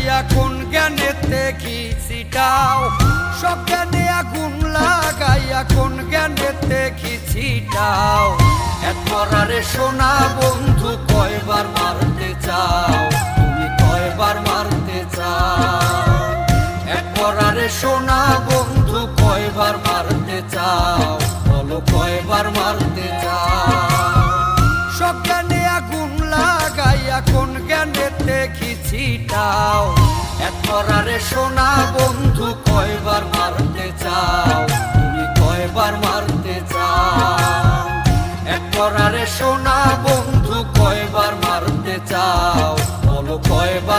দিয়া কোন জ্ঞানেতে ঘি ছিটাও। সব জ্ঞানে আগুন লাগাইয়া কোন জ্ঞানেতে ঘি ছিটাও। একবারে সোনা বন্ধু কয়বার মারতে চাও? তুমি কয়বার মারতে চাও? একবারে সোনা বন্ধু কয়বার ছিটাও। একরারে সোনা বন্ধু কয়বার মারতে চাও? তুমি কয়বার মারতে চাও? একরারে সোনা বন্ধু কয়বার মারতে চাও? বলো কয়বার